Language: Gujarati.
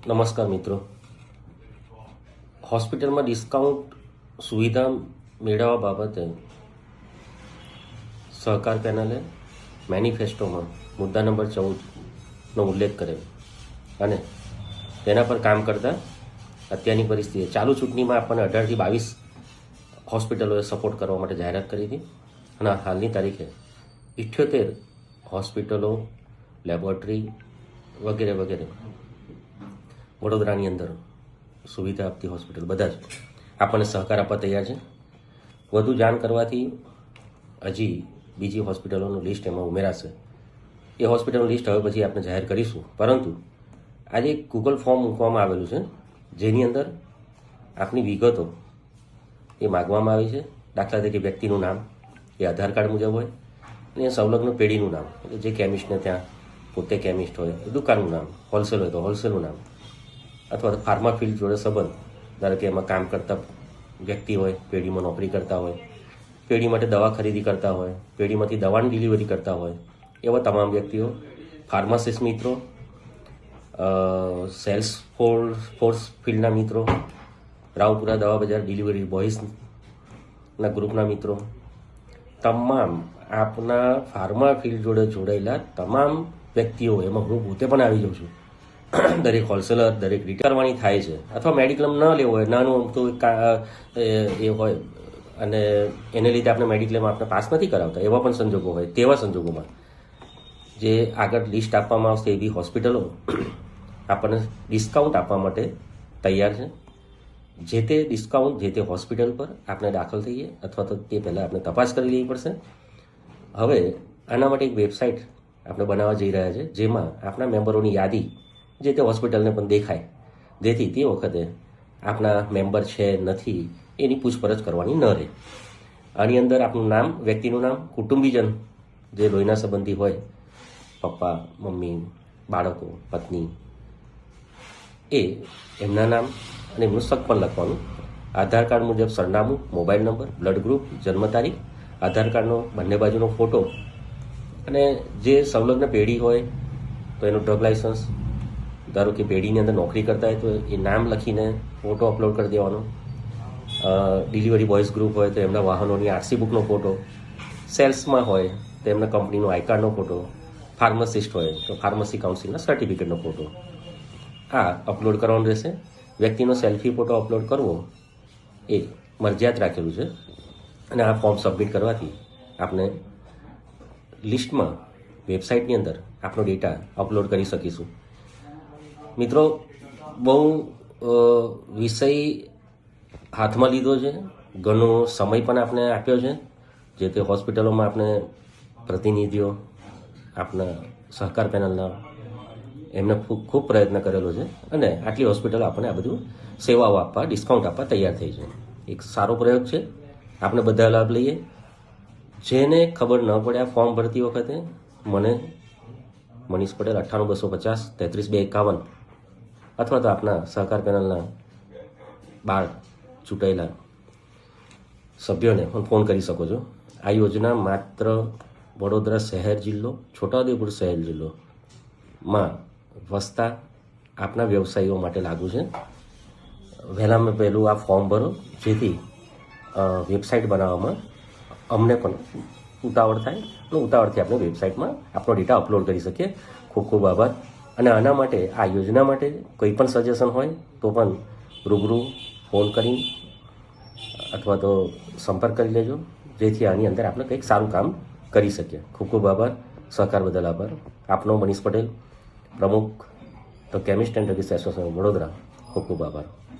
નમસ્કાર મિત્રો. હોસ્પિટલમાં ડિસ્કાઉન્ટ સુવિધા મેળવવા બાબતે સહકાર પેનલે મેનિફેસ્ટોમાં મુદ્દા નંબર ચૌદનો ઉલ્લેખ કર્યો અને તેના પર કામ કરતા અત્યારની પરિસ્થિતિ. ચાલુ ચૂંટણીમાં આપણને અઢારથી બાવીસ હોસ્પિટલોએ સપોર્ટ કરવા માટે જાહેરાત કરી હતી અને હાલની તારીખે ઇઠ્યોતેર હોસ્પિટલો, લેબોરેટરી વગેરે વગેરે વડોદરાની અંદર સુવિધા આપતી હોસ્પિટલ બધા જ આપણને સહકાર આપવા તૈયાર છે. વધુ જાણ કરવાથી હજી બીજી હોસ્પિટલોનું લિસ્ટ એમાં ઉમેરાશે. એ હોસ્પિટલનું લિસ્ટ હવે પછી આપણે જાહેર કરીશું. પરંતુ આજે એક ગૂગલ ફોર્મ મૂકવામાં આવેલું છે, જેની અંદર આપની વિગતો એ માગવામાં આવી છે. દાખલા તરીકે વ્યક્તિનું નામ, એ આધાર કાર્ડ મુજબ હોય, અને સંલગ્ન પેઢીનું નામ, એટલે જે કેમિસ્ટને ત્યાં પોતે કેમિસ્ટ હોય દુકાનનું નામ હોલસેલ હોય તો હોલસેલનું નામ. અથવા તો ફાર્મા ફિલ્ડ જોડે સંબંધ, ધારો કે એમાં કામ કરતા વ્યક્તિ હોય, પેઢીમાં નોકરી કરતા હોય, પેઢી માટે દવા ખરીદી કરતા હોય, પેઢીમાંથી દવાની ડિલિવરી કરતા હોય, એવા તમામ વ્યક્તિઓ ફાર્માસિસ્ટ મિત્રો સેલ્સ ફોર્સ ફોર્સ ફિલ્ડના મિત્રો, રાવપુરા દવા બજાર ડિલિવરી બોયઝના ગ્રુપના મિત્રો, તમામ આપના ફાર્મા ફિલ્ડ જોડે જોડાયેલા તમામ વ્યક્તિઓ એમાં હું પોતે પણ આવી જાઉં છું. દરેક હોલસેલર, દરેક કરવાની થાય છે. અથવા મેડિક્લેમ ન લેવો હોય, નાનું અમથું એ હોય. અને એને લીધે આપણે મેડિક્લેમ આપણે પાસ નથી કરાવતા, એવા પણ સંજોગો હોય, તેવા સંજોગોમાં. જે આગળ લિસ્ટ આપવામાં આવશે એવી હોસ્પિટલો આપણને ડિસ્કાઉન્ટ આપવા માટે તૈયાર છે. જે તે ડિસ્કાઉન્ટ જે તે હોસ્પિટલ પર આપણે દાખલ થઈએ, અથવા તો તે પહેલાં આપણે તપાસ કરી લેવી પડશે. હવે, આના માટે એક વેબસાઇટ આપણે બનાવવા જઈ રહ્યા છે, જેમાં આપણા મેમ્બરોની યાદી જે તે હોસ્પિટલને પણ દેખાય. જેથી તે વખતે આપણા મેમ્બર છે, નથી, એની પૂછપરછ કરવાની ન રહે. આની અંદર આપનું નામ, વ્યક્તિનું નામ, કુટુંબીજન જે લોહીના સંબંધી હોય, પપ્પા, મમ્મી, બાળકો, પત્ની, એ એમના નામ અને એમનું શક પણ લખવાનું. આધાર કાર્ડ મુજબ સરનામું, મોબાઈલ નંબર, બ્લડ ગ્રુપ, જન્મ તારીખ, આધાર કાર્ડનો બંને બાજુનો ફોટો અને જે સંલગ્ન પેઢી હોય, તો એનું ડ્રગ લાઇસન્સ ધારો કે પેઢીની અંદર નોકરી કરતા હોય તો એ નામ લખીને ફોટો અપલોડ કરી દેવાનો. ડિલિવરી બોયઝ ગ્રુપ હોય તો એમના વાહનોની આરસી બુકનો ફોટો સેલ્સમાં હોય તો એમના કંપનીનો આઈ કાર્ડનો ફોટો ફાર્મસિસ્ટ હોય તો ફાર્મસી કાઉન્સિલના સર્ટિફિકેટનો ફોટો આ અપલોડ કરવાનો રહેશે. વ્યક્તિનો સેલ્ફી ફોટો અપલોડ કરવો એ મરજિયાત રાખેલું છે. અને આ ફોર્મ સબમિટ કરવાથી આપણે લિસ્ટમાં વેબસાઇટની અંદર આપણો ડેટા અપલોડ કરી શકીશું. મિત્રો, બહુ વિષય હાથમાં લીધો છે. ઘણો સમય પણ આપણે આપ્યો છે, જે તે હોસ્પિટલોમાં આપણે પ્રતિનિધિઓ આપણા સહકાર પેનલના, એમને ખૂબ પ્રયત્ન કરેલો છે. અને આટલી હોસ્પિટલ આપણને આ બધું સેવાઓ આપવા, ડિસ્કાઉન્ટ આપવા તૈયાર થઈ છે. એક સારો પ્રયોગ છે. આપણે બધા લાભ લઈએ. જેને ખબર ન પડે આ ફોર્મ ભરતી વખતે, મને, મનીષ પટેલ, અઠ્ઠાણું બસો પચાસ, તેત્રીસ બે એકાવન અથવા તો આપના સહકાર પેનલના બાળ ચૂંટાયેલા સભ્યોને પણ ફોન કરી શકો છો. આ યોજના માત્ર વડોદરા શહેર જિલ્લો, છોટાઉદેપુર શહેર જિલ્લો માં વસતા આપના વ્યવસાયીઓ માટે લાગુ છે. વહેલામાં પહેલું આ ફોર્મ ભરો, જેથી વેબસાઇટ બનાવવામાં અમને પણ ઉતાવળ થાય અને ઉતાવળથી આપણે વેબસાઇટમાં આપણો ડેટા અપલોડ કરી શકીએ. ખૂબ ખૂબ આભાર. અને આના માટે, આ યોજના માટે કોઈ પણ સજેશન હોય તો પણ રૂબરૂ ફોન કરી અથવા તો સંપર્ક કરી લેજો, જેથી આની અંદર આપણે કંઈક સારું કામ કરી શકીએ. ખૂબ ખૂબ આભાર. સહકાર બદલ આભાર. આપનો મનીષ પટેલ, પ્રમુખ the chemist and druggist association Vadodara. ખૂબ ખૂબ આભાર.